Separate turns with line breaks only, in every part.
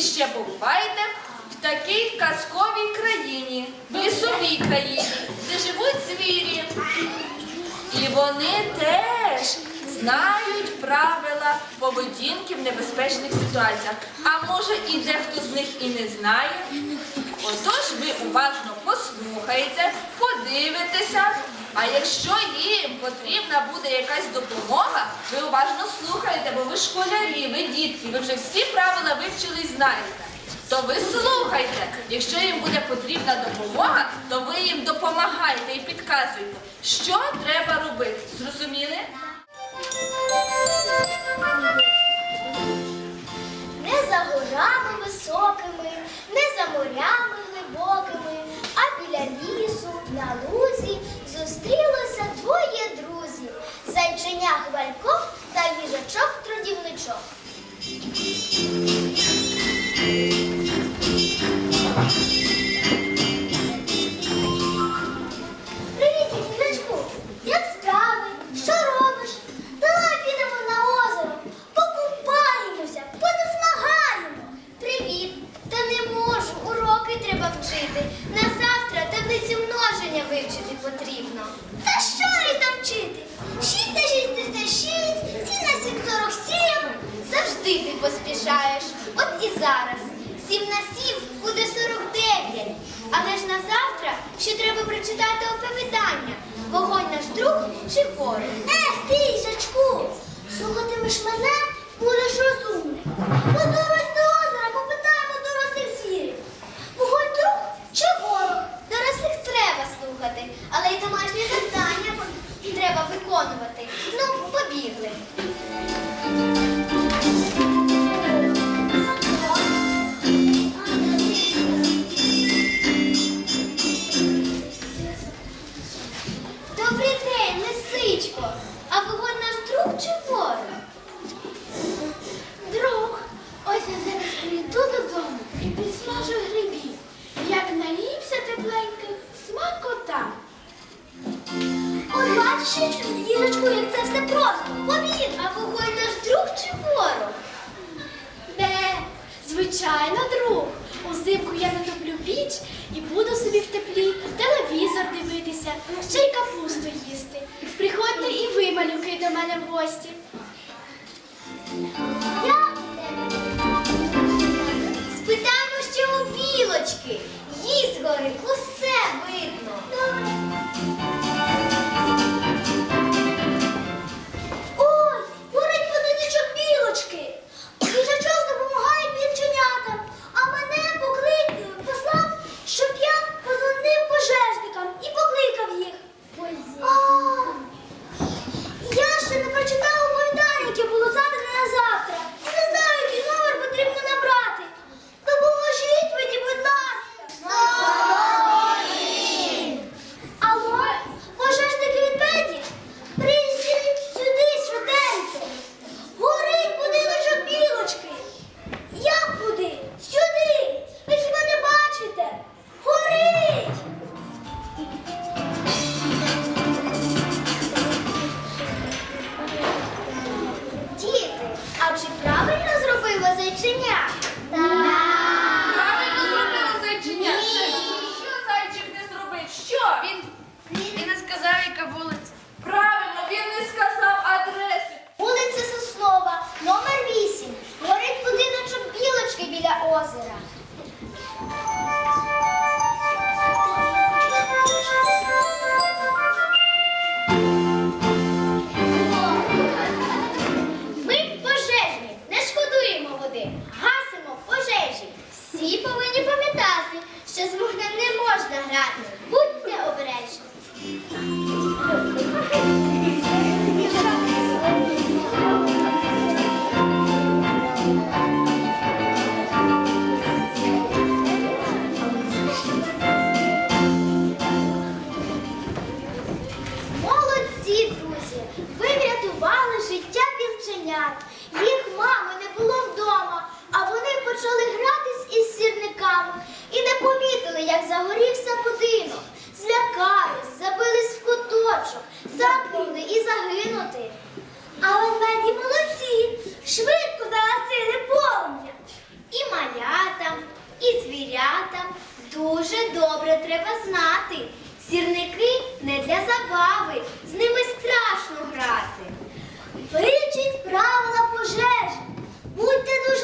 ще побуваєте в такій казковій країні, в лісовій країні, де живуть звірі. І вони теж знають правила поведінки в небезпечних ситуаціях. А може і дехто з них і не знає. Отож ви уважно послухаєте, подивитеся. А якщо їм потрібна буде якась допомога, ви уважно слухаєте, бо ви школярі, ви дітки, ви вже всі правила вивчили і знаєте. То ви слухайте. Якщо їм буде потрібна допомога, то ви їм допомагаєте і підказуєте, що треба робити. Зрозуміли?
Не за Завжди ти поспішаєш. От і зараз. 7 на 7 буде 49. Але ж на завтра ще треба прочитати оповідання. Вогонь наш друг чи ворог? Ех ти, їжачку! Слухатимеш мене, будеш розумний. Подорож до озера, попитаємо дорослих звірів. Вогонь друг чи ворог? Дорослих треба слухати, але й домашні завдання треба виконувати. Ну, побігли. Просто. Побіг, а вогонь наш друг чи ворог?
Де, звичайно, друг. Узимку я натоплю піч і буду собі в теплі телевізор дивитися, ще й капусту їсти. Приходьте і ви, малюки, до мене в гості.
Я спитаємо ще у білочки. Їй згори усе видно. Дуже добре треба знати. Сірники не для забави, з ними страшно грати. Вивчіть правила пожежі, будьте дуже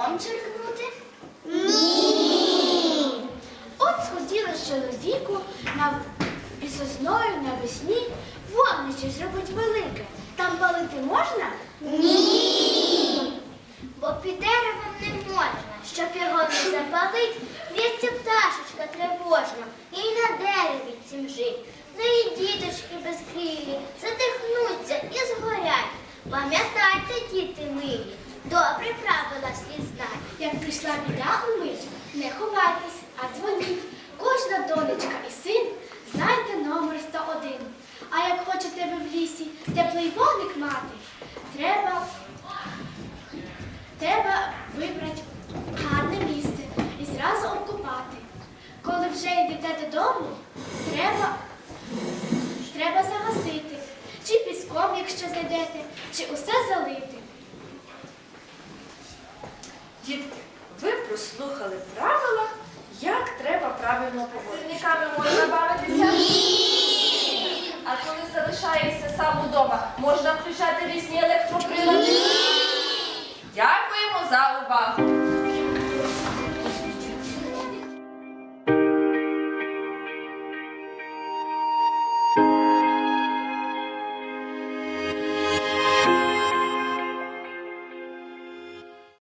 сірником черкнути? Ні.
От сходили з чоловіку на сосною навесні вогнище зробить велике. Там палити можна?
Ні. Бо під деревом не можна, щоб його не запалить, в'ється пташечка тривожна, і на дереві цім жить. Ну і діточки безкрилі задихнуться і згорять. Пам'ятайте, діти милі, добре правила слід знати.
Як прийшла біда у мить, не ховайтесь, а дзвоніть. Кожна донечка і син знайте номер 101. А як хочете ви в лісі теплий вогник мати, треба, треба вибрати гарне місце і зразу обкопати. Коли вже йдете додому, треба, треба загасити. Чи піском, якщо зайдете, чи усе залити.
Дітки, ви прослухали правила, як треба правильно поводитися. Сірниками можна бавитися? Ні! А коли залишаєшся сам удома, можна включати різні електроприлади? Ні! Дякуємо за увагу!